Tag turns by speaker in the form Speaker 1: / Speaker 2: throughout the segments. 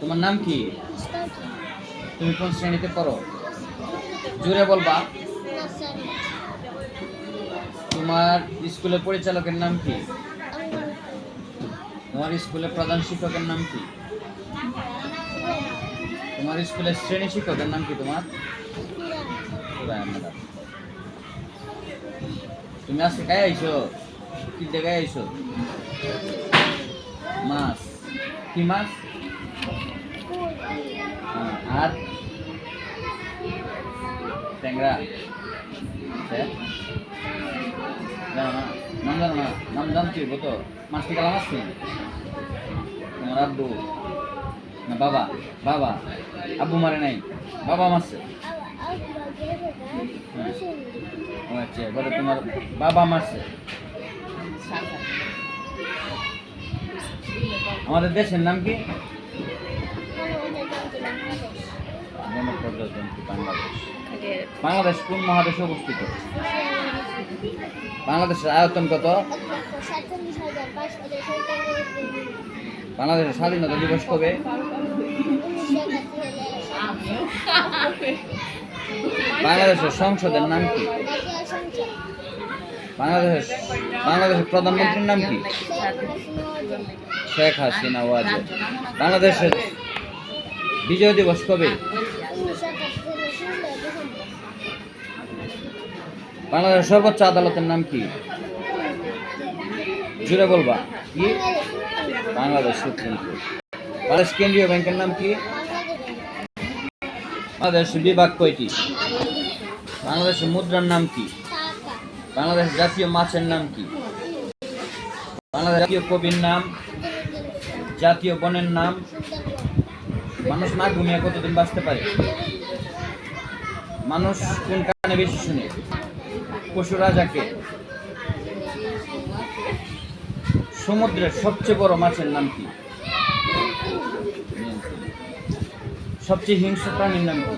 Speaker 1: তোমার নাম কি? তুমি কোন শ্রেণীতে পড়ো? জোরে বলবা। তোমার স্কুলের পরিচালকের নাম কি? তোমার স্কুলের প্রধান শিক্ষকের নাম কি? তোমার স্কুলের শ্রেণি শিক্ষকের নাম কি তোমার? তুমি আজকে গায়ে আইছো? কি জায়গায় আইছো? মাছ। কি মাছ? আর? ট্যাংরা। হ্যাঁ? নাম জানো না? নাম জানছি তো মাছ কি কালাম আসছে তোমার আব্বু। না, বাবা। বাবা। আব্বু মারে নাই। বাবা মারছে ও আচ্ছা বলে তোমার বাবা মারছে আমাদের দেশের নাম কি? বাংলাদেশ? বাংলাদেশ কোন মহাদেশে অবস্থিত? বাংলাদেশের আয়তন কত? বাংলাদেশের স্বাধীনতা দিবস কবে? বাংলাদেশের সংসদের নাম কি? বাংলাদেশের বাংলাদেশের প্রধানমন্ত্রীর নাম কি? শেখ হাসিনা ওয়াজেদ। বাংলাদেশের বিজয় দিবস কবে? বাংলাদেশের সর্বোচ্চ আদালতের নাম কি? জুড়ে বলবা। কি? Bangladesh supreme court. বাংলাদেশ কেন্দ্রীয় ব্যাংকের নাম কি? বাংলাদেশ বিভাগ কয়টি? বাংলাদেশের মুদ্রার নাম কি? বাংলাদেশ জাতীয় মাছের নাম কি? বাংলাদেশ জাতীয় কবির নাম? জাতীয় বনের নাম? মানুষ না ঘুমিয়ে কতদিন বাঁচতে পারে? মানুষ কোন কারণে বেশি শুনে? পশু রাজাকে। সমুদ্রের সবচেয়ে বড় মাছের নাম কি? সবচেয়ে হিংস্র প্রাণীর নাম কি?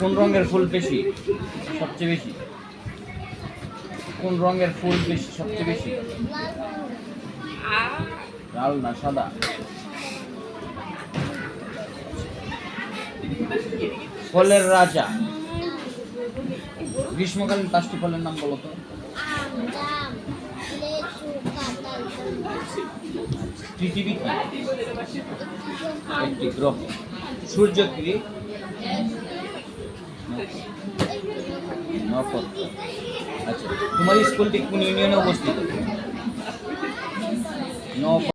Speaker 1: কোন রঙের ফুল বেশি? সবচেয়ে বেশি। কোন রঙের ফুল বেশি, সবচেয়ে বেশি? লাল না সাদা? ফলের রাজা। গ্রীষ্মকালীন পাঁচটি ফলের নাম বলো তো। পৃথিবী কি? একটি গ্রহ। সূর্য কি? আচ্ছা তোমার স্কুলটি কোন ইউনিয়নে অবস্থিত?